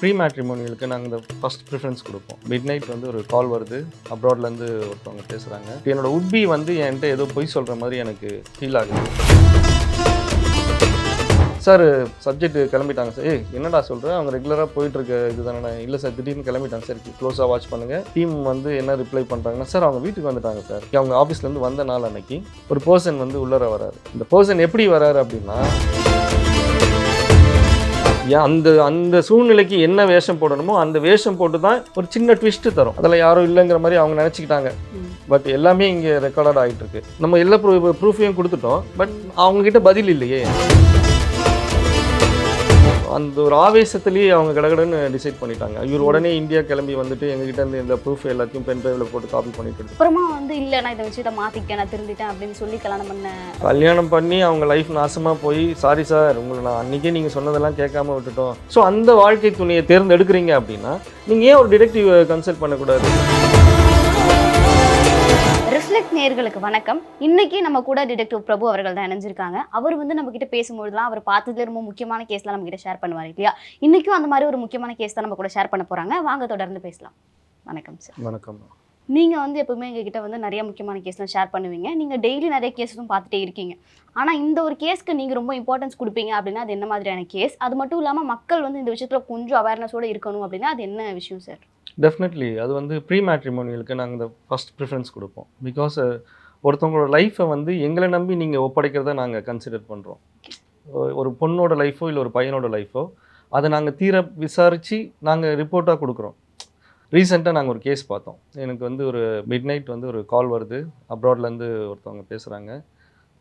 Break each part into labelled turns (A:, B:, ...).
A: Pre மேட்ரிமோனியலுக்கு நாங்கள் இந்த ஃபஸ்ட் ப்ரிஃபரன்ஸ் கொடுப்போம். மிட் நைட் வந்து ஒரு கால் வருது. அப்ராட்லேருந்து ஒருத்தவங்க பேசுகிறாங்க என்னோட உட்பி வந்து என்கிட்ட ஏதோ பொய் சொல்கிற மாதிரி எனக்கு ஃபீல் ஆகுது. சார் சப்ஜெக்ட் கிளம்பிட்டாங்க சார் ஏ என்னடா சொல்கிறேன் அவங்க ரெகுலராக போயிட்டுருக்க இது தானே இல்லை சார் திடீர்னு கிளம்பிட்டாங்க சார் க்ளோஸாக வாட்ச் பண்ணுங்கள் டீம் வந்து என்ன ரிப்ளை பண்ணுறாங்கன்னா சார் அவங்க வீட்டுக்கு வந்துட்டாங்க சார் அவங்க ஆஃபீஸ்லேருந்து வந்த நாள் அன்னைக்கு ஒரு பர்சன் வந்து உள்ளர வராரு. இந்த பர்சன் எப்படி வராரு அப்படின்னா ஏன் அந்த அந்த சூழ்நிலைக்கு என்ன வேஷம் போடணுமோ அந்த வேஷம் போட்டு தான் ஒரு சின்ன ட்விஸ்ட் தரும். அதில் யாரும் இல்லைங்கிற மாதிரி அவங்க நினச்சிக்கிட்டாங்க. பட் எல்லாமே இங்கே ரெக்கார்டட் ஆகிட்டு இருக்கு நம்ம எல்லா ப்ரூ ப்ரூஃபையும் கொடுத்துட்டோம். பட் அவங்கக்கிட்ட பதில் இல்லையே. அந்த ஒரு ஆவேசத்துலேயே அவங்க கடகடன்னு டிசைட் பண்ணிட்டாங்க. இவர் உடனே இந்தியா கிளம்பி வந்துட்டு எங்ககிட்ட இருந்து இந்த ப்ரூஃப் எல்லாத்தையும் பென் டிரைவில் போட்டு காப்பி பண்ணிட்டு.
B: அப்புறமா வந்து இல்ல நான் இந்த விஷயத்த மாத்திக்கிட்டேன் நான் திருந்திட்டேன் அப்படின்னு சொல்லி கல்யாணம் பண்ண
A: கல்யாணம் பண்ணி அவங்க லைஃப் நாசமாக போய் சாரி சார் உங்களை நான் அன்றைக்கே நீங்கள் சொன்னதெல்லாம் கேட்காம விட்டுட்டோம். ஸோ அந்த வாழ்க்கை துணையை தேர்ந்தெடுக்கிறீங்க அப்படின்னா நீங்கள் ஏன் ஒரு டிடெக்டிவ் கன்சல்ட் பண்ணக்கூடாது?
B: ரிஃப்ளெக்ட் நேர்களுக்கு வணக்கம். இன்னைக்கு நம்ம கூட டிடெக்டிவ் பிரபு அவர்கள் தான் இணைஞ்சிருக்காங்க. அவர் வந்து நம்ம கிட்ட பேசும்போதுலாம் அவர் பார்த்ததுல ரொம்ப முக்கியமான கேஸ்லாம் நம்ம கிட்ட ஷேர் பண்ணுவார் இல்லையா? இன்னைக்கும் அந்த மாதிரி ஒரு முக்கியமான கேஸ் தான் நம்ம கூட ஷேர் பண்ண போறாங்க. வாங்க தொடர்ந்து பேசலாம். வணக்கம் சார்
A: வணக்கம்.
B: நீங்க வந்து எப்பவுமே எங்ககிட்ட வந்து நிறைய முக்கியமான கேஸ்லாம் ஷேர் பண்ணுவீங்க. நீங்க டெய்லி நிறைய கேஸும் பார்த்துட்டே இருக்கீங்க. ஆனா இந்த ஒரு கேஸ்க்கு நீங்க ரொம்ப இம்பார்ட்டன்ஸ் கொடுப்பீங்க அப்படின்னா அது என்ன மாதிரியான கேஸ் அது மட்டும் இல்லாம மக்கள் வந்து இந்த விஷயத்துல கொஞ்சம் அவேர்னஸோட இருக்கணும் அப்படின்னா அது என்ன விஷயம் சார்
A: டெஃபினெட்லி அது வந்து ப்ரீ மேட்ரிமோனியலுக்கு நாங்கள் இந்த ஃபஸ்ட் ப்ரிஃபரன்ஸ் கொடுப்போம். பிகாஸ் ஒருத்தவங்களோட லைஃப்பை வந்து எங்களை நம்பி நீங்கள் ஒப்படைக்கிறத நாங்கள் கன்சிடர் பண்ணுறோம் ஒரு பொண்ணோட லைஃபோ இல்லை ஒரு பையனோட லைஃபோ அதை நாங்கள் தீர விசாரித்து நாங்கள் ரிப்போர்ட்டாக கொடுக்குறோம். ரீசெண்டாக நாங்கள் ஒரு கேஸ் பார்த்தோம். எனக்கு வந்து ஒரு மிட் நைட் வந்து ஒரு கால் வருது. அப்ராட்லேருந்து ஒருத்தவங்க பேசுகிறாங்க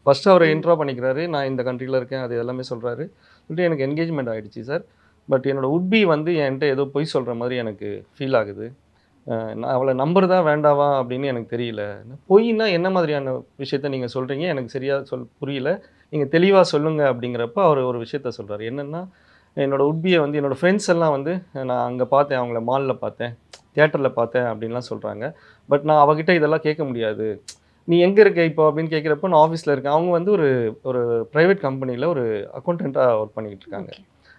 A: ஃபஸ்ட்டு அவர் இன்ட்ரோ பண்ணிக்கிறாரு. நான் இந்த கண்ட்ரியில் இருக்கேன். அது எல்லாமே சொல்கிறாரு சொல்லிட்டு எனக்கு என்கேஜ்மெண்ட் ஆகிடுச்சு சார் பட் என்னோடய உட்பி வந்து என்கிட்ட ஏதோ பொய் சொல்கிற மாதிரி எனக்கு ஃபீல் ஆகுது. நான் அவளை நம்புறதா வேண்டாவா அப்படின்னு எனக்கு தெரியல. பொய்னா என்ன மாதிரியான விஷயத்த நீங்கள் சொல்கிறீங்க எனக்கு சரியாக சொல் புரியல. நீங்கள் தெளிவாக சொல்லுங்கள் அப்படிங்கிறப்ப அவர் ஒரு விஷயத்த சொல்கிறார் என்னென்னா என்னோட உட்பியை வந்து என்னோடய ஃப்ரெண்ட்ஸ் எல்லாம் வந்து நான் அங்கே பார்த்தேன் அவங்கள மாலில் பார்த்தேன் தியேட்டரில் பார்த்தேன் அப்படின்லாம் சொல்கிறாங்க பட் நான் அவகிட்ட இதெல்லாம் கேட்க முடியாது. நீ எங்கே இருக்க இப்போ அப்படின்னு கேட்குறப்ப நான் ஆஃபீஸில் இருக்கேன். அவங்க வந்து ஒரு ஒரு ப்ரைவேட் கம்பெனியில் ஒரு அக்கௌண்டண்ட்டாக ஒர்க் பண்ணிக்கிட்டு இருக்காங்க.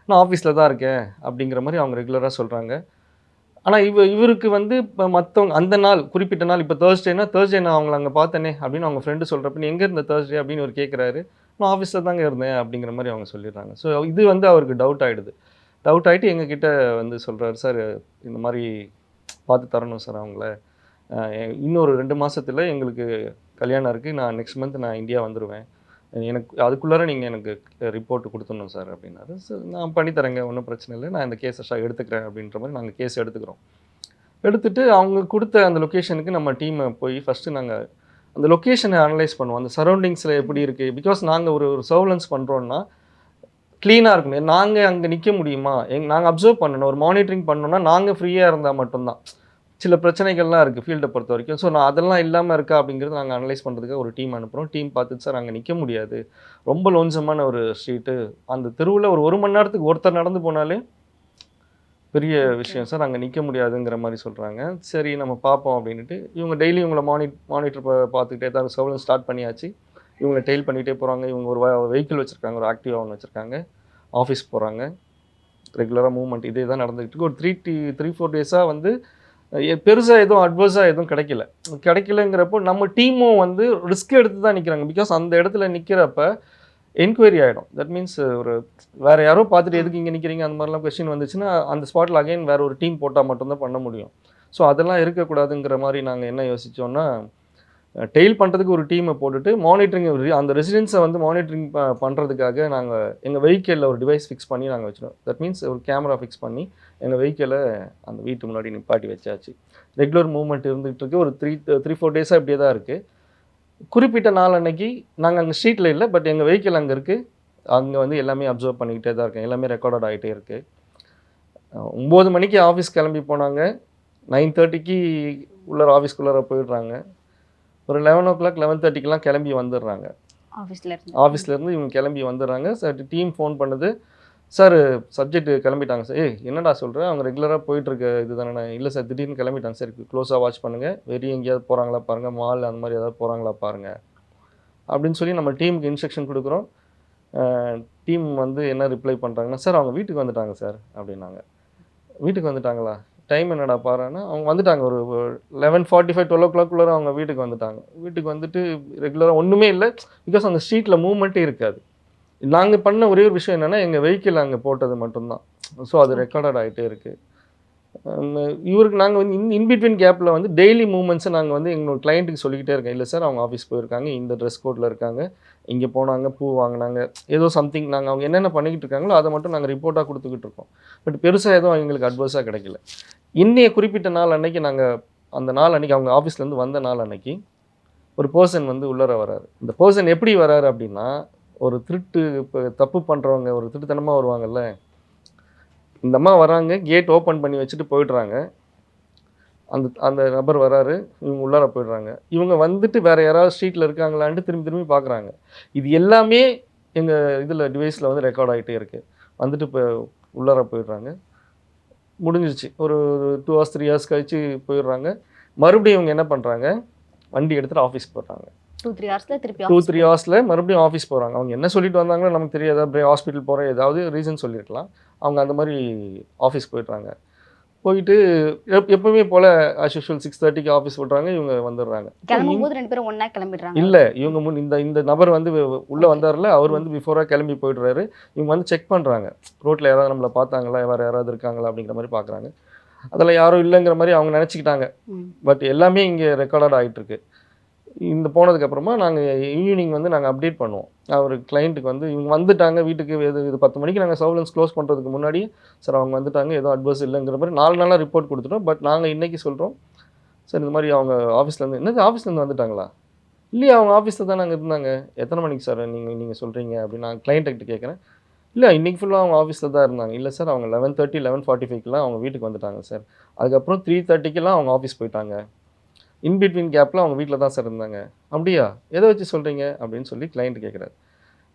A: நான் ஆஃபீஸில் தான் இருக்கேன் அப்படிங்கிற மாதிரி அவங்க ரெகுலராக சொல்கிறாங்க ஆனால் இவ இவருக்கு வந்து இப்போ மற்றவங்க அந்த நாள் குறிப்பிட்ட நாள் இப்போ தேர்ஸ்டேனா தேர்ஸ்டே நான் அவங்கள அங்கே பார்த்தேனே அப்படின்னு அவங்க ஃப்ரெண்டு சொல்கிறப்ப நீ எங்கே இருந்த தேர்ஸ்டே அப்படின்னு அவர் கேட்குறாரு நான் ஆஃபீஸில் தாங்க இருந்தேன் அப்படிங்கிற மாதிரி அவங்க சொல்லிடுறாங்க. ஸோ இது வந்து அவருக்கு டவுட் ஆகிடுது டவுட் ஆகிட்டு எங்ககிட்ட வந்து சொல்கிறாரு சார் இந்த மாதிரி பார்த்து தரணும் சார் அவங்கள. இன்னொரு ரெண்டு மாதத்தில் எங்களுக்கு கல்யாணம் இருக்குது நான் நெக்ஸ்ட் மந்த் நான் இந்தியா வந்துடுவேன் எனக்கு அதுக்குள்ளார நீங்கள் எனக்கு ரிப்போர்ட் கொடுத்துடணும் சார் அப்படின்னாரு. சார் நான் பண்ணித்தரேங்க ஒன்றும் பிரச்சனை இல்லை. நான் இந்த கேஸை எடுத்துக்கிறேன் அப்படின்ற மாதிரி நாங்கள் கேஸ் எடுத்துக்கிறோம். எடுத்துட்டு அவங்க கொடுத்த அந்த லொக்கேஷனுக்கு நம்ம டீமை போய் ஃபஸ்ட்டு நாங்கள் அந்த லொக்கேஷனை அனலைஸ் பண்ணுவோம். அந்த சரௌண்டிங்ஸில் எப்படி இருக்குது பிகாஸ் நாங்கள் ஒரு ஒரு சர்வலன்ஸ் பண்ணுறோன்னா க்ளீனாக இருக்கணும். நாங்கள் அங்கே நிற்க முடியுமா? எங் நாங்கள் அப்சர்வ் பண்ணணும். ஒரு மானிட்டரிங் பண்ணோன்னா நாங்கள் ஃப்ரீயாக இருந்தால் மட்டும்தான். சில பிரச்சனைகள்லாம் இருக்குது ஃபீல்டை பொறுத்த வரைக்கும். ஸோ நான் அதெல்லாம் இல்லாமல் இருக்கா அப்படிங்கிறது நாங்கள் அனலைஸ் பண்ணுறதுக்கு ஒரு டீம் அனுப்புகிறோம் டீம் பார்த்துட்டு சார் அங்கே நிற்க முடியாது. ரொம்ப லோன்சமான ஒரு ஸ்ட்ரீட்டு அந்த தெருவில் ஒரு ஒரு மணி நேரத்துக்கு ஒருத்தர் நடந்து போனாலே பெரிய விஷயம். சார் அங்கே நிற்க முடியாதுங்கிற மாதிரி சொல்கிறாங்க சரி நம்ம பார்ப்போம் அப்படின்ட்டு இவங்க டெய்லி இவங்களை மானி மானிட்டர் பார்த்துக்கிட்டே தான் சவுலன் ஸ்டார்ட் பண்ணியாச்சு. இவங்களை டெய்ல் பண்ணிகிட்டே போகிறாங்க இவங்க ஒரு வெஹிக்கிள் வச்சுருக்காங்க ஒரு ஆக்டிவா ஒன்று வச்சுருக்காங்க. ஆஃபீஸ் போகிறாங்க ரெகுலராக மூவ்மெண்ட் இதே தான் நடந்துகிட்டு இருக்கு. ஒரு த்ரீ டி த்ரீ ஃபோர் டேஸாக வந்து பெருசாக எதுவும் அட்வர்ஸாக எதுவும் கிடைக்கல. கிடைக்கலங்கிறப்போ நம்ம டீமும் வந்து ரிஸ்க் எடுத்து தான் நிற்கிறாங்க பிகாஸ் அந்த இடத்துல நிற்கிறப்ப என்கொயரி ஆகிடும் தட் மீன்ஸ் ஒரு வேறு யாரோ பார்த்துட்டு எதுக்கு இங்கே நிற்கிறீங்க அந்த மாதிரிலாம் கொஸ்டின் வந்துச்சுன்னா அந்த ஸ்பாட்டில் அகைன் வேறு ஒரு டீம் போட்டால் மட்டும்தான் பண்ண முடியும். ஸோ அதெல்லாம் இருக்கக்கூடாதுங்கிற மாதிரி நாங்கள் என்ன யோசித்தோன்னா டெய்ல் பண்ணுறதுக்கு ஒரு டீமை போட்டுட்டு மானிட்டரிங் அந்த ரெசிடென்ஸை வந்து மானிட்டரிங் பண்ணுறதுக்காக நாங்கள் எங்கள் வெஹிக்கிளில் ஒரு டிவைஸ் ஃபிக்ஸ் பண்ணி நாங்கள் வச்சுருவோம். தட் மீன்ஸ் ஒரு கேமரா ஃபிக்ஸ் பண்ணி எங்கள் வெஹிக்கிளை அந்த வீட்டு முன்னாடி நிப்பாட்டி வச்சாச்சு. ரெகுலர் மூவ்மெண்ட் இருந்துகிட்டு இருக்கு. ஒரு த்ரீ த்ரீ ஃபோர் டேஸாக இப்படியே தான் இருக்குது குறிப்பிட்ட நாள் அன்னைக்கு நாங்கள் அங்கே ஸ்ட்ரீட்டில் இல்லை பட் எங்கள் வெஹிக்கிள் அங்கே இருக்குது அங்கே வந்து எல்லாமே அப்சர்வ் பண்ணிக்கிட்டே தான் இருக்கேன். எல்லாமே ரெக்கார்டட் ஆகிட்டே இருக்குது ஒம்பது மணிக்கு ஆஃபீஸ் கிளம்பி போனாங்க. நைன் தேர்ட்டிக்கு உள்ளார ஆஃபீஸ்க்குள்ளார போயிடுறாங்க. ஒரு லெவன் ஓ கிளாக் லெவன் தேர்ட்டிக்கெலாம் கிளம்பி வந்துடுறாங்க.
B: ஆஃபீஸ்ல இருந்து.
A: ஆஃபீஸ்லேருந்து இவங்க கிளம்பி வந்துடுறாங்க. சார் டீம் ஃபோன் பண்ணுது. சார் சப்ஜெக்ட் கிளம்பிட்டாங்க சார். ஏய் என்னடா சொல்கிறேன் அவங்க ரெகுலராக போயிட்டுருக்க இது தானே இல்லை சார் திடீர்னு கிளம்பிட்டாங்க சார். க்ளோஸாக வாட்ச் பண்ணுங்கள் வெளியே எங்கேயாவது போகிறாங்களா பாருங்கள் மால் அந்த மாதிரி ஏதாவது போகிறாங்களா பாருங்கள் அப்படின்னு சொல்லி நம்ம டீமுக்கு இன்ஸ்ட்ரக்ஷன் கொடுக்குறோம். டீம் வந்து என்ன ரிப்ளை பண்ணுறாங்கன்னா சார் அவங்க வீட்டுக்கு வந்துட்டாங்க சார் அப்படின்னாங்க. வீட்டுக்கு வந்துட்டாங்களா? டைம் என்னடா பாருன்னா அவங்க வந்துட்டாங்க. ஒரு லெவன் ஃபார்ட்டி ஃபைவ் டுவெல் ஓ கிளாக்குள்ளே அவங்க வீட்டுக்கு வந்துட்டாங்க. வீட்டுக்கு வந்துட்டு ரெகுலராக ஒன்றுமே இல்லை. பிகாஸ் அந்த ஸ்ட்ரீட்டில் மூவ்மெண்ட்டே இருக்காது. நாங்கள் பண்ண ஒரே ஒரு விஷயம் என்னென்னா எங்கள் வெஹிக்கிள் அங்கே போட்டது மட்டும்தான். ஸோ அது ரெக்கார்டட் ஆகிட்டே இருக்குது இவருக்கு நாங்கள் வந்து இன் இன்பிட்வீன் கேப்பில் வந்து டெய்லி மூமெண்ட்ஸை நாங்கள் வந்து எங்களோட கிளைண்ட்டுக்கு சொல்லிக்கிட்டே இருக்கோம் இல்லை சார் அவங்க ஆஃபீஸ் போயிருக்காங்க. இந்த ட்ரெஸ் கோட்டில் இருக்காங்க. இங்கே போனாங்க பூ வாங்கினாங்க. ஏதோ சம்திங் நாங்கள் அவங்க என்னென்ன பண்ணிக்கிட்டு இருக்காங்களோ அதை மட்டும் நாங்கள் ரிப்போர்ட்டாக கொடுத்துக்கிட்டு இருக்கோம். பட் பெருசாக எதுவும் எங்களுக்கு அட்வைஸாக கிடைக்கல. இன்னைய குறிப்பிட்ட நாள் அன்னைக்கு நாங்கள் அந்த நாள் அன்னைக்கு அவங்க ஆஃபீஸ்லேருந்து வந்த நாள் அன்னைக்கு ஒரு பர்சன் வந்து உள்ளர வராரு. இந்த பர்சன் எப்படி வராரு அப்படின்னா ஒரு திருட்டு இப்போ தப்பு பண்ணுறவங்க ஒரு திருட்டுத்தனமாக வருவாங்கல்ல? இந்த அம்மா வராங்க கேட் ஓப்பன் பண்ணி வச்சுட்டு போயிடுறாங்க. அந்த அந்த நபர் வராரு இவங்க உள்ளார போயிடுறாங்க. இவங்க வந்துட்டு வேறு யாராவது ஸ்ட்ரீட்டில் இருக்காங்களான்ட்டு திரும்பி திரும்பி பார்க்குறாங்க இது எல்லாமே எங்கள் இதில் டிவைஸில் வந்து ரெக்கார்ட் ஆகிட்டே இருக்குது வந்துட்டு இப்போ உள்ளார போயிடுறாங்க. முடிஞ்சிருச்சு. ஒரு டூ ஹவர்ஸ் த்ரீ ஹவர்ஸ் கழித்து போயிடுறாங்க. மறுபடியும் இவங்க என்ன பண்ணுறாங்க வண்டி எடுத்துகிட்டு ஆஃபீஸ் போடுறாங்க
B: டூ த்ரீ ஹவர்ஸ்ல திருப்பி
A: டூ
B: office
A: த்ரீ ஹவர்ஸில் மறுபடியும் ஆஃபீஸ் போகிறாங்க அவங்க என்ன சொல்லிட்டு வந்தாங்களோ நமக்கு தெரியாது. அப்படியே ஹாஸ்பிட்டல் போகிறேன் ஏதாவது ரீசன் சொல்லியிருக்கலாம் அவங்க அந்த மாதிரி ஆஃபீஸ் போயிடுறாங்க. போயிட்டு எப் எப்பவுமே போல் ஆஸ் யூஷுவல் சிக்ஸ் தேர்ட்டிக்கு ஆஃபீஸ் விட்றாங்க. இவங்க வந்துடுறாங்க.
B: கிளம்பும் போது ரெண்டு பேரும் ஒண்ணா கிளம்பிடுறாங்க.
A: இல்லை இவங்க முன் இந்த இந்த நபர் வந்து உள்ள வந்தார்ல அவர் வந்து பிஃபோராக கிளம்பி போயிடுறாரு. இவங்க வந்து செக் பண்ணுறாங்க ரோட்டில் யாராவது நம்மளை பார்த்தாங்களா? வேறு யாராவது இருக்காங்களா? அப்படிங்கிற மாதிரி பார்க்குறாங்க. அதில் யாரும் இல்லைங்கிற மாதிரி அவங்க நினச்சிக்கிட்டாங்க. பட் எல்லாமே இங்கே ரெக்கார்டட் ஆகிட்டு இருக்கு இந்த போனதுக்கப்புறமா நாங்கள் ஈவினிங் வந்து நாங்கள் அப்டேட் பண்ணுவோம். அவர் கிளைண்ட்டுக்கு வந்து இவங்க வந்துட்டாங்க வீட்டுக்கு இது இது பத்து மணிக்கு நாங்கள் சர்வலன்ஸ் க்ளோஸ் பண்ணுறதுக்கு முன்னாடி சார் அவங்க வந்துட்டாங்க எதுவும் அட்வைஸ் இல்லைங்கிற மாதிரி நாலு நாளாக ரிப்போர்ட் கொடுத்துட்டோம். பட் நாங்கள் இன்றைக்கி சொல்கிறோம் சார் இந்த மாதிரி அவங்க ஆஃபீஸ்லேருந்து என்னது ஆஃபீஸ்லேருந்து வந்துட்டாங்களா? இல்லையா அவங்க ஆஃபீஸில் தான் நாங்கள் இருந்தாங்க. எத்தனை மணிக்கு சார் நீங்கள் நீங்கள் சொல்கிறீங்க அப்படின்னு நான் கிளைண்ட்டுக்கிட்ட கேட்குறேன் இல்லை இன்றைக்கி ஃபுல்லாக அவங்க ஆஃபீஸில் தான் இருந்தாங்க. இல்லை சார் அவங்க லெவன் தேர்ட்டி லெவன் ஃபார்ட்டி ஃபைவ்க்கெலாம் அவங்க வீட்டுக்கு வந்துட்டாங்க சார். அதுக்கப்புறம் த்ரீ தேர்ட்டிக்கெலாம் அவங்க ஆஃபீஸ் போயிட்டாங்க. இன் பிட்வீன் கேப்பில் அவங்க வீட்டில் தான் சார் இருந்தாங்க. அப்படியா? எதை வச்சு சொல்கிறீங்க அப்படின்னு சொல்லி கிளைண்ட் கேட்குறாரு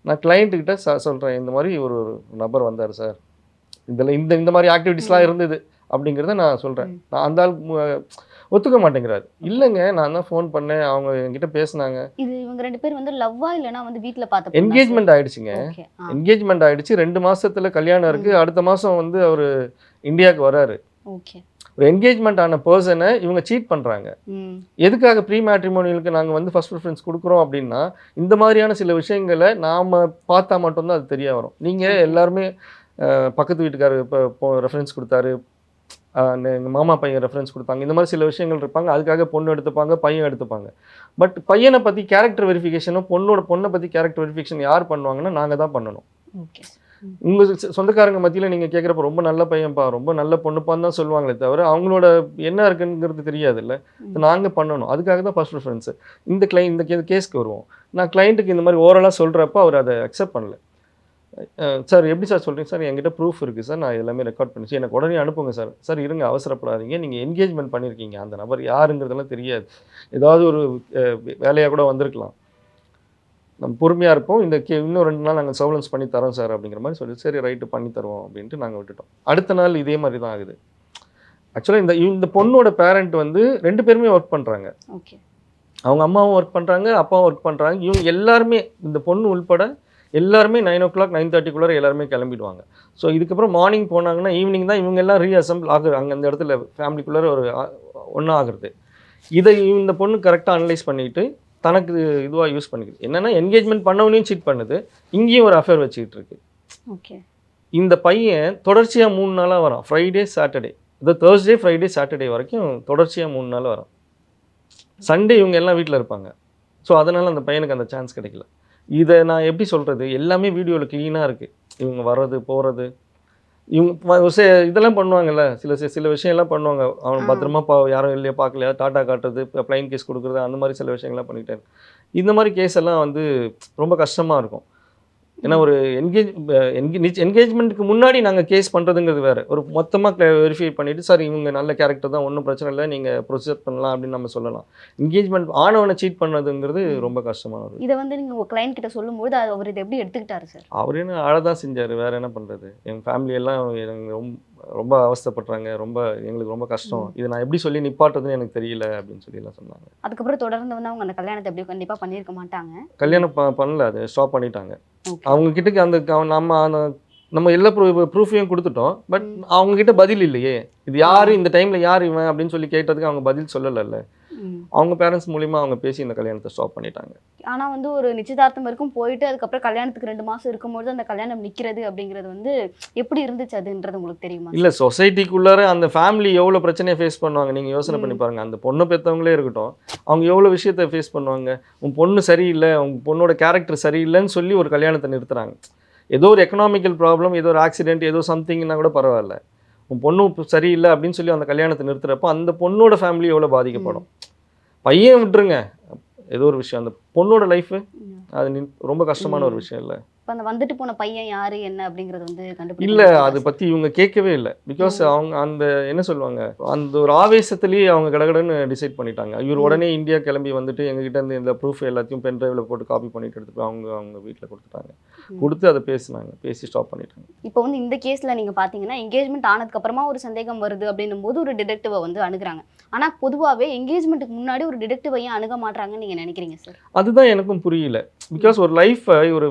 A: நான் கிளைண்ட்டுக்கிட்ட ச சொல்கிறேன் இந்த மாதிரி ஒரு ஒரு நபர் வந்தார் சார். இதில் இந்த இந்த மாதிரி ஆக்டிவிட்டீஸ்லாம் இருந்தது. அப்படிங்கிறத நான் சொல்கிறேன். நான் அந்த ஆள் ஒத்துக்க மாட்டேங்கிறாரு. இல்லைங்க நான் தான் ஃபோன் பண்ணேன் அவங்க என்கிட்ட பேசுனாங்க.
B: இது இவங்க ரெண்டு பேரும் வந்து லவ்வா இல்லனா வந்து வீட்ல பார்த்த
A: என்கேஜ்மெண்ட் ஆயிடுச்சுங்க. என்கேஜ்மெண்ட் ஆயிடுச்சு. ரெண்டு மாசத்துல கல்யாணம் இருக்கு. அடுத்த மாசம் வந்து அவர் இந்தியாவுக்கு வராரு.
B: ஓகே
A: ஒரு என்கேஜ்மெண்ட் ஆன பர்சனை இவங்க சீட் பண்றாங்க.
B: ம்.
A: எதுக்காக ப்ரீ மேட்ரிமோனியலுக்கு நாங்கள் வந்து ஃபர்ஸ்ட் ப்ரிஃபரன்ஸ் கொடுக்குறோம் அப்படின்னா இந்த மாதிரியான சில விஷயங்களை நாம் பார்த்தா மட்டும்தான் அது தெரிய வரும். நீங்கள் எல்லாருமே பக்கத்து வீட்டுக்காரர் இப்போ ரெஃபரன்ஸ் கொடுத்தாரு. எங்கள் மாமா பையன் ரெஃபரன்ஸ் கொடுத்தாங்க. இந்த மாதிரி சில விஷயங்கள் இருப்பாங்க. அதுக்காக பொண்ணு எடுத்துப்பாங்க பையன் எடுத்துப்பாங்க. பட் பையனை பற்றி கேரக்டர் வெரிஃபிகேஷனும் பொண்ணோட பொண்ணை பற்றி கேரக்டர் வெரிஃபிகேஷன் யார் பண்ணுவாங்கன்னா நாங்கள் தான் பண்ணணும்.
B: ஓகே.
A: உங்கள் சொந்தக்காரங்க மத்தியில் நீங்கள் கேட்குறப்ப ரொம்ப நல்ல பையன்ப்பா ரொம்ப நல்ல பொண்ணுப்பான்னு தான் சொல்லுவாங்களே தவிர அவங்களோட என்ன இருக்குங்கிறது தெரியாதுல்ல. நாங்கள் பண்ணணும். அதுக்காக தான் ஃபர்ஸ்ட் ப்ரிஃபரன்ஸு இந்த கிளை இந்த கேஸ்க்கு வருவோம். நான் கிளைண்ட்டுக்கு இந்த மாதிரி ஓரலாக சொல்கிறப்ப அவர் அதை அக்செப்ட் பண்ணல. சார் எப்படி சார் சொல்கிறீங்க சார் என்கிட்ட ப்ரூஃப் இருக்குது சார். நான் எல்லாமே ரெக்கார்ட் பண்ணிச்சு. எனக்கு உடனே அனுப்புங்க சார். சார் இருங்க அவசரப்படாதீங்க. நீங்கள் என்கேஜ்மெண்ட் பண்ணியிருக்கீங்க அந்த நபர் யாருங்கிறதெல்லாம் தெரியாது. ஏதாவது ஒரு வேலையாக கூட வந்திருக்கலாம். நம்ம பொறுமையாக இருப்போம். இந்த கே இன்னும் ரெண்டு நாள் நாங்கள் சர்வலன்ஸ் பண்ணி தரோம் சார் அப்படிங்கிற மாதிரி சொல்லி சரி ரைட்டு பண்ணி தருவோம் அப்படின்ட்டு நாங்கள் விட்டுட்டோம். அடுத்த நாள் இதே மாதிரி தான் ஆகுது. ஆக்சுவலாக இந்த இந்த பொண்ணோட பேரண்ட் வந்து ரெண்டு பேருமே ஒர்க் பண்ணுறாங்க
B: ஓகே
A: அவங்க அம்மாவும் ஒர்க் பண்ணுறாங்க அப்பாவும் ஒர்க் பண்ணுறாங்க இவங்க எல்லாருமே இந்த பொண்ணு உள்பட எல்லாருமே நைன் ஓ கிளாக் நைன் தேர்ட்டிக்குள்ளே எல்லாருமே கிளம்பிடுவாங்க. ஸோ இதுக்கப்புறம் மார்னிங் போனாங்கன்னா ஈவினிங் தான் இவங்க எல்லாம் ரீஅசம்பிள் ஆகுது அங்கே அந்த இடத்துல ஃபேமிலிக்குள்ளே ஒரு ஒன்றா ஆகுறது. இதை இந்த பொண்ணு கரெக்டாக அனலைஸ் பண்ணிட்டு தனக்கு இதுவாக யூஸ் பண்ணிக்குது. என்னென்னா என்கேஜ்மெண்ட் பண்ணவனையும் சீட் பண்ணுது. இங்கேயும் ஒரு அஃபேர் வச்சுக்கிட்டு இருக்கு.
B: ஓகே
A: இந்த பையன் தொடர்ச்சியாக மூணு நாளாக வரான். ஃப்ரைடே சாட்டர்டே இது தேர்ஸ்டே ஃப்ரைடே சாட்டர்டே வரைக்கும் தொடர்ச்சியாக மூணு நாள் வரான். சண்டே இவங்க எல்லாம் வீட்டில் இருப்பாங்க. ஸோ அதனால் அந்த பையனுக்கு அந்த சான்ஸ் கிடைக்கல. இதை நான் எப்படி சொல்கிறது எல்லாமே வீடியோவில் க்ளீனாக இருக்குது இவங்க வர்றது போகிறது இவங்க இதெல்லாம் பண்ணுவாங்கல்ல. சில சில- விஷயம்லாம் பண்ணுவாங்க. அவன். பத்திரமா பா யாரும் இல்லையா பார்க்கலையா டாட்டா காட்டுறது ப்ளைன் கேஸ் கொடுக்குறது அந்த மாதிரி சில விஷயங்கள்லாம் பண்ணிக்கிட்டே இருக்கு இந்த மாதிரி கேஸ் எல்லாம் வந்து ரொம்ப கஷ்டமாக இருக்கும். ஏன்னா ஒரு என்கேஜ் என்கேஜ்மெண்ட்டுக்கு முன்னாடி நாங்கள் கேஸ் பண்ணுறதுங்கிறது வேறு. ஒரு மொத்தமாக வெரிஃபை பண்ணிவிட்டு சார் இவங்க நல்ல கேரக்டர் தான் ஒன்றும் பிரச்சனை இல்லை நீங்கள் ப்ரொசீஜர் பண்ணலாம் அப்படின்னு நம்ம சொல்லலாம். என்கேஜ்மெண்ட் ஆனவனை சீட் பண்ணதுங்கிறது ரொம்ப கஷ்டமான ஒரு
B: இதை வந்து நீங்க உங்க கிளைண்ட் கிட்ட சொல்லும்போது அவர் இதை எப்படி எடுத்துக்கிட்டாரு சார்?
A: அவர் என்ன அழதான் செஞ்சார் வேற என்ன பண்ணுறது எங்கள் ஃபேமிலி எல்லாம் எனக்கு ரொம்ப ரொம்ப அவஸ்தைப்படுறாங்க ரொம்ப எங்களுக்கு ரொம்ப கஷ்டம். இதை நான் எப்படி சொல்லி நிப்பாட்டுறதுன்னு எனக்கு தெரியல அப்படின்னு சொல்லி எல்லாம் சொன்னாங்க.
B: அதுக்கப்புறம் தொடர்ந்து வந்து அவங்க அந்த கல்யாணத்தை எப்படி கண்டிப்பா பண்ணியிருக்க மாட்டாங்க?
A: கல்யாணம் ப பண்ணல அது ஸ்டாப் பண்ணிட்டாங்க. அவங்க கிட்டக்கு அந்த க- நம்ம அந்த நம்ம எல்லா ப்ரூஃபையும் கொடுத்துட்டோம் பட் அவங்க கிட்ட பதில் இல்லையே. இது யாரு இந்த டைம்ல யார் இவன் அப்படின்னு சொல்லி கேட்டதுக்கு அவங்க பதில் சொல்லலைல்ல. அவங்க பேரண்ட்ஸ் மூலியமா அவங்க பேசி இந்த கல்யாணத்தை ஸ்டாப் பண்ணிட்டாங்க.
B: ஆனா வந்து ஒரு நிச்சயதார்த்தம் வரைக்கும் போயிட்டு அதுக்கப்புறம் கல்யாணத்துக்கு ரெண்டு மாசம் இருக்கும்போது அந்த கல்யாணம் நிக்கிறது அப்படிங்கிறது வந்து எப்படி இருந்துச்சு அதுன்றது உங்களுக்கு தெரியுமா?
A: இல்ல சொசைட்டிக்குள்ளார அந்த ஃபேமிலி எவ்வளவு பிரச்சனையை ஃபேஸ் பண்ணுவாங்க? நீங்க யோசனை பண்ணி பாருங்க. அந்த பொண்ணை பெற்றவங்களே இருக்கட்டும் அவங்க எவ்வளவு விஷயத்த ஃபேஸ் பண்ணுவாங்க? உன் பொண்ணு சரியில்லை உங்க பொண்ணோட கேரக்டர் சரியில்லைன்னு சொல்லி ஒரு கல்யாணத்தை நிறுத்துறாங்க. ஏதோ ஒரு எக்கனாமிக்கல் ப்ராப்ளம் ஏதோ ஒரு ஆக்சிடென்ட் ஏதோ சம்திங்னா கூட பரவாயில்ல. உன் பொண்ணு சரியில்லை அப்படின்னு சொல்லி அந்த கல்யாணத்தை நிறுத்துறப்போ அந்த பொண்ணோட ஃபேமிலி எவ்வளோ பாதிக்கப்படும்? பையன் விட்டுருங்க. ஏதோ ஒரு விஷயம். அந்த பொண்ணோட லைஃப். அது ரொம்ப கஷ்டமான ஒரு விஷயம் இல்லை.
B: இப்ப அந்த வந்துட்டு போன பையன் யாரு என்ன அப்படிங்கறது வந்து கண்டுபிடிக்க
A: இல்ல? அதை பத்தி இவங்க கேட்கவே இல்லை. பிகாஸ் அவங்க அந்த என்ன சொல்லுவாங்க? அந்த ஒரு ஆவேசத்திலேயே அவங்க கடகடன்னு டிசைட் பண்ணிட்டாங்க. இவர். உடனே இந்தியா கிளம்பி வந்துட்டு எங்ககிட்ட இருந்து இந்த ப்ரூஃப் எல்லாத்தையும் பென் டிரைவ்ல போட்டு காப்பி பண்ணிட்டு எடுத்து போய் அவங்க அவங்க வீட்டில் கொடுத்துட்டாங்க. கொடுத்து அதை பேசினாங்க. பேசி ஸ்டாப் பண்ணிட்டாங்க.
B: இப்போ வந்து இந்த கேஸ்ல நீங்க பாத்தீங்கன்னா என்கேஜ்மெண்ட் ஆனதுக்கு அப்புறமா ஒரு சந்தேகம் வருது அப்படின்னும் போது ஒரு டிடெக்டிவை வந்து அணுகுறாங்க. ஆனால் பொதுவாகவே என்கேஜ்மெண்ட்டுக்கு முன்னாடி ஒரு டிடெக்டிவ் ஐயா அணுக மாட்டாங்கன்னு நீங்கள் நினைக்கிறீங்க சார்
A: அதுதான் எனக்கும் புரியல. பிகாஸ் ஒரு லைஃப்பை ஒரு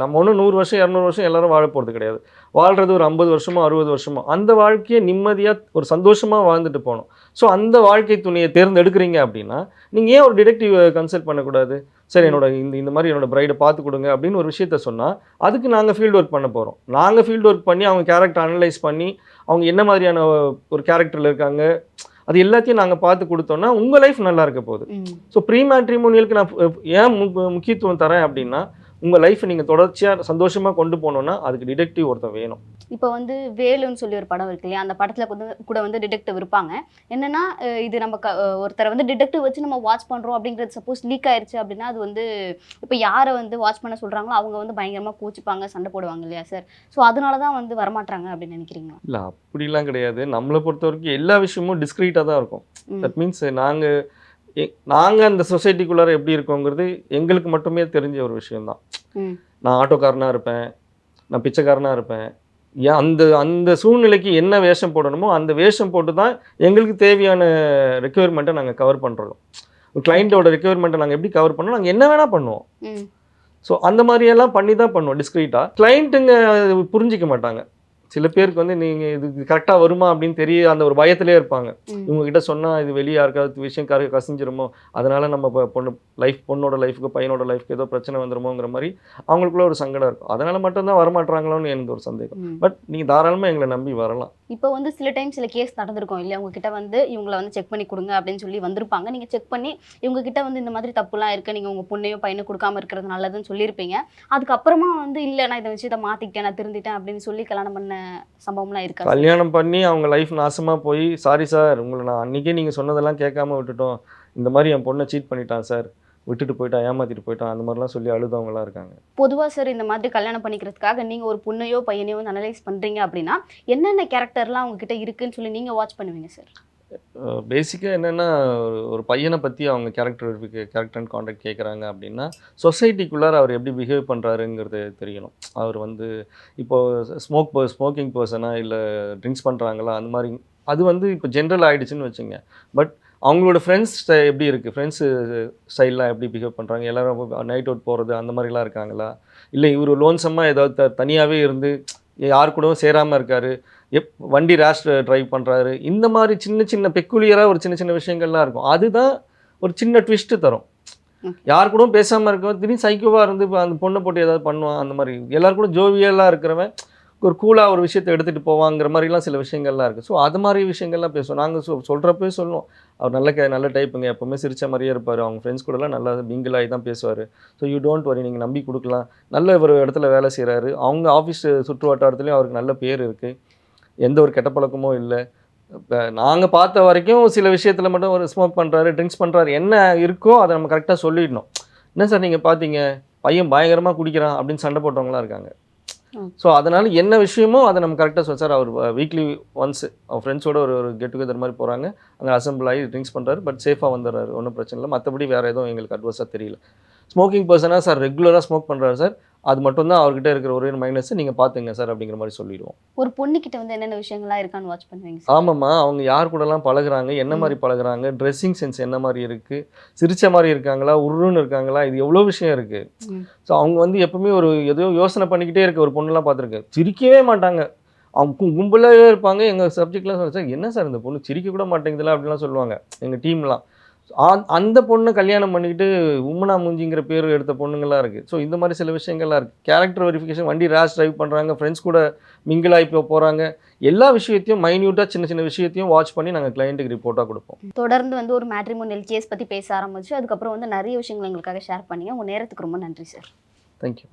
A: நம்ம ஒன்றும் நூறு வருஷம் இரநூறு வருஷம் எல்லாரும் வாழ போகிறது கிடையாது. வாழ்கிறது ஒரு ஐம்பது வருஷமோ அறுபது வருஷமோ அந்த வாழ்க்கையை நிம்மதியாக ஒரு சந்தோஷமாக வாழ்ந்துட்டு போகணும். ஸோ அந்த வாழ்க்கை துணையை தேர்ந்தெடுக்கிறீங்க அப்படின்னா நீங்கள் ஏன் ஒரு டிடெக்டிவ் கன்சல்ட் பண்ணக்கூடாது? சரி என்னோட இந்த இந்த மாதிரி என்னோட பிரைடை பார்த்து கொடுங்க அப்படின்னு ஒரு விஷயத்த சொன்னால் அதுக்கு நாங்கள் ஃபீல்டு ஒர்க் பண்ண போகிறோம் நாங்கள் ஃபீல்டு ஒர்க் பண்ணி அவங்க கேரக்டர் அனலைஸ் பண்ணி அவங்க என்ன மாதிரியான ஒரு கேரக்டரில் இருக்காங்க அது எல்லாத்தையும் நாங்கள் பார்த்து கொடுத்தோன்னா உங்கள் லைஃப் நல்லா இருக்க போகுது. ஸோ ப்ரீ மேட்ரிமோனியலுக்கு நான் ஏன் முக்கியத்துவம் தரேன் அப்படின்னா உங்கள் லைஃப்பை நீங்கள் தொடர்ச்சியாக சந்தோஷமாக கொண்டு போகணுன்னா அதுக்கு டிடெக்டிவ் ஒருத்தன் வேணும்
B: இப்போ வந்து வேலுன்னு சொல்லி ஒரு படம் இருக்கு இல்லையா? அந்த படத்துல கூட கூட வந்து டிடெக்டிவ் இருப்பாங்க. என்னன்னா இது நம்ம க- ஒருத்தரை வந்து டிடெக்டிவ் வச்சு நம்ம வாட்ச் பண்றோம் அப்படிங்கிறது சப்போஸ் லீக் ஆயிருச்சு அப்படின்னா அது வந்து இப்போ யாரை வந்து வாட்ச் பண்ண சொல்றாங்களோ அவங்க வந்து பயங்கரமா கூச்சிப்பாங்க சண்டை போடுவாங்க இல்லையா சார் ஸோ அதனால தான் வந்து வரமாட்டாங்க அப்படின்னு நினைக்கிறீங்களா?
A: இல்லை அப்படிலாம் கிடையாது. நம்மளை பொறுத்த வரைக்கும் எல்லா விஷயமும் டிஸ்க்ரீட்டாக தான் இருக்கும். தட் மீன்ஸ் நாங்கள் நாங்கள் அந்த சொசைட்டிக்குள்ளார எப்படி இருக்கோங்கிறது எங்களுக்கு மட்டுமே தெரிஞ்ச ஒரு விஷயம்தான். நான் ஆட்டோக்காரனாக இருப்பேன் நான் பிச்சைக்காரனாக இருப்பேன் அந்த அந்த சூழ்நிலைக்கு என்ன வேஷம் போடணுமோ அந்த வேஷம் போட்டு தான் எங்களுக்கு தேவையான ரெக்குயர்மெண்ட்டை நாங்கள் கவர் பண்ணுறோம் கிளைண்ட்டோட ரெக்குயர்மெண்ட்டை நாங்கள் எப்படி கவர் பண்ணோம் நாங்கள் என்ன வேணால் பண்ணுவோம். ஸோ அந்த மாதிரியெல்லாம் பண்ணி தான் பண்ணுவோம் டிஸ்க்ரீட்டாக கிளைண்ட்டுங்க புரிஞ்சிக்க மாட்டாங்க. சில பேருக்கு வந்து நீங்கள் இது கரெக்டாக வருமா அப்படின்னு தெரிய அந்த ஒரு பயத்திலே இருப்பாங்க
B: ம்.
A: இவங்க கிட்ட சொன்னால் இது வெளியே யாருக்காவது விஷயம் கரு கசிஞ்சிருமோ அதனால நம்ம இப்போ பொண்ணு லைஃப் பொண்ணோட லைஃபுக்கு பையனோட லைஃப்க்கு ஏதோ பிரச்சனை வந்துருமோங்கிற மாதிரி அவங்களுக்குள்ள ஒரு சங்கடம் இருக்கும் அதனால மட்டும்தான் வரமாட்டாங்களோன்னு எனக்கு ஒரு சந்தேகம். பட் நீங்கள் தாராளமாக எங்களை நம்பி வரலாம்
B: இப்போ வந்து சில டைம் சில கேஸ் நடந்திருக்கும். இல்லையா உங்ககிட்ட வந்து இவங்களை வந்து செக் பண்ணி கொடுங்க அப்படின்னு சொல்லி வந்திருப்பாங்க. நீங்கள் செக் பண்ணி இவங்ககிட்ட வந்து இந்த மாதிரி தப்புலாம் இருக்கு. நீங்கள் உங்கள் பொண்ணையோ பையனை கொடுக்காம இருக்கிறது நல்லதுன்னு சொல்லியிருப்பீங்க. அதுக்கப்புறமா வந்து இல்லை நான் இதை விஷயத்த மாற்றிக்கிட்டேன் நான் திருந்திட்டேன் அப்படின்னு சொல்லி கல்யாணம் பண்ண சம்பவம்லாம் இருக்கா
A: கல்யாணம் பண்ணி அவங்க லைஃப் நாசமாக போய் சாரி சார் உங்களை நான் அன்றைக்கே நீங்கள் சொன்னதெல்லாம் கேட்காம விட்டுட்டோம். இந்த மாதிரி என் பொண்ணை சீட் பண்ணிட்டான் சார் விட்டுட்டு போயிட்டான் ஏமாத்திட்டு போயிட்டான் அந்த மாதிரிலாம் சொல்லி அழுதவங்களாம் இருக்காங்க.
B: பொதுவா சார் இந்த மாதிரி கல்யாணம் பண்ணிக்கிறதுக்காக நீங்க ஒரு பொண்ணையோ பையனையோ அனலைஸ் பண்றீங்க அப்படின்னா என்னென்ன கேரக்டர்லாம் அவங்க கிட்ட இருக்குன்னு சொல்லி நீங்க வாட்ச் பண்ணுவீங்க சார்?
A: பேசிக்காக என்னென்னா ஒரு பையனை பற்றி அவங்க கேரக்டர் கேரக்டர் அண்ட் கான்டாக்ட் கேட்குறாங்க அப்படின்னா சொசைட்டிக்குள்ளார அவர் எப்படி பிஹேவ் பண்ணுறாருங்கிறது தெரியணும். அவர் வந்து இப்போது ஸ்மோக் ஸ்மோக்கிங் பர்சனா இல்லை ட்ரிங்க்ஸ் பண்ணுறாங்களா அந்த மாதிரி அது வந்து இப்போ ஜென்ரல் ஆகிடுச்சுன்னு வச்சுங்க. பட் அவங்களோட ஃப்ரெண்ட்ஸ் எப்படி இருக்குது ஃப்ரெண்ட்ஸு ஸ்டைல்லாம் எப்படி பிஹேவ் பண்ணுறாங்க எல்லாரும் நைட் அவுட் போகிறது அந்த மாதிரிலாம் இருக்காங்களா? இல்லை இவர் லோன்சமாக ஏதாவது த தனியாகவே இருந்து யார் கூடவும் சேராமல் இருக்காரு. எப் வண்டி ரேஷ் டிரைவ் பண்ணுறாரு இந்த மாதிரி சின்ன சின்ன பெக்குலியராக ஒரு சின்ன சின்ன விஷயங்கள்லாம் இருக்கும். அதுதான் ஒரு சின்ன ட்விஸ்ட்டு தரும். யார் கூடவும் பேசாமல் இருக்கவன் திடீர்னு சைக்கோவாக இருந்து இப்போ அந்த பொண்ணை போட்டு ஏதாவது பண்ணுவான் அந்த மாதிரி. எல்லாரும் கூட ஜோவியலாக இருக்கிறவன் ஒரு கூலாக ஒரு விஷயத்தை எடுத்துகிட்டு போவாங்கிற மாதிரிலாம் சில விஷயங்கள்லாம் இருக்குது ஸோ அது மாதிரி விஷயங்கள்லாம் பேசுவோம். நாங்கள் சொ சொல்கிறப்பே சொல்லுவோம். அவர் நல்ல கே நல்ல டைப்புங்க எப்போவுமே சிரிச்ச மாதிரியே இருப்பார். அவங்க ஃப்ரெண்ட்ஸ் கூடலாம் நல்லா mingle தான் பேசுவார். ஸோ யூ டோன்ட் வரி நீங்கள் நம்பி கொடுக்கலாம். நல்ல ஒரு இடத்துல வேலை செய்கிறாரு அவங்க ஆஃபீஸ் சுற்று வட்டாரத்துலேயும் அவருக்கு நல்ல பேர் இருக்குது எந்த ஒரு கெட்ட பழக்கமும் இல்லை. இப்போ நாங்கள் பார்த்த வரைக்கும் சில விஷயத்தில் மட்டும் ஒரு ஸ்மோக் பண்ணுறாரு ட்ரிங்க்ஸ் பண்ணுறாரு என்ன இருக்கோ அதை நம்ம கரெக்டாக சொல்லிடணும். என்ன சார் நீங்கள் பார்த்தீங்க? பையன் பயங்கரமாக குடிக்கிறான் அப்படின்னு சண்டை போட்டவங்களாம் இருக்காங்க. ஸோ அதனால் என்ன விஷயமோ அதை நம்ம கரெக்டாக சொல் சார் அவர் வீக்லி ஒன்ஸ் அவர் ஃப்ரெண்ட்ஸோட ஒரு ஒரு கெட் டுகெதர் மாதிரி போகிறாங்க அங்கே அசம்பிள் ஆகி ட்ரிங்க்ஸ் பண்ணுறாரு பட் சேஃபாக வந்துடுறாரு. ஒன்றும் பிரச்சனை இல்லை. மற்றபடி வேறு எதுவும் எங்களுக்கு அட்வைஸாக தெரியல. ஸ்மோக்கிங் பர்சனாக சார் ரெகுலராக ஸ்மோக் பண்ணுறாரு சார். அது மட்டும்தான் அவர்கிட்ட இருக்கிற ஒரே மைனஸ் நீங்கள் பார்த்துங்க சார் அப்படிங்கிற மாதிரி சொல்லிடுவோம்.
B: ஒரு பொண்ணுகிட்ட வந்து என்னென்ன விஷயங்கள்லாம் இருக்கான்னு வாட்ச் பண்ணுவீங்க
A: ஆமாம்மா அவங்க யார் கூடலாம் பழகுறாங்க என்ன மாதிரி பழகுறாங்க ட்ரெஸ்ஸிங் சென்ஸ் என்ன மாதிரி இருக்குது சிரிச்ச மாதிரி இருக்காங்களா உருன்னு இருக்காங்களா இது எவ்வளோ விஷயம் இருக்குது
B: ம்.
A: ஸோ அவங்க வந்து எப்பவுமே ஒரு ஏதோ யோசனை பண்ணிக்கிட்டே இருக்க ஒரு பொண்ணுலாம் பார்த்துருக்கேன் சிரிக்கவே மாட்டாங்க. அவங்க கு- கும்பலாவே இருப்பாங்க. எங்கள் சப்ஜெக்ட்லாம் சொல்ல சார் என்ன சார் இந்த பொண்ணு? சிரிக்க கூட மாட்டேங்குதுல அப்படிலாம் சொல்லுவாங்க. எங்கள் டீம்லாம் அந்த பொண்ணை கல்யாணம் பண்ணிக்கிட்டு உம்மனா மூஞ்சிங்கிற பேர் எடுத்த பொண்ணுங்கள்லாம் இருக்குது ஸோ இந்த மாதிரி சில விஷயங்கள்லாம் இருக்குது கேரக்டர் வெரிஃபிகேஷன் வண்டி ரேஷ் டிரைவ் பண்ணுறாங்க ஃப்ரெண்ட்ஸ் கூட மிங்கிள் ஆகி போகிறாங்க எல்லா விஷயத்தையும் மைன்யூட்டாக சின்ன சின்ன விஷயத்தையும் வாட்ச் பண்ணி நாங்கள் கிளைண்ட்டுக்கு ரிப்போர்ட்டாக கொடுப்போம்.
B: தொடர்ந்து வந்து ஒரு மேட்ரிமோனியல் கேஸ் பத்தி பேச ஆரம்பிச்சு அதுக்கப்புறம் வந்து நிறைய விஷயங்கள் எங்களுக்காக ஷேர் பண்ணீங்க. உங்க நேரத்துக்கு ரொம்ப நன்றி சார்
A: தேங்க்யூ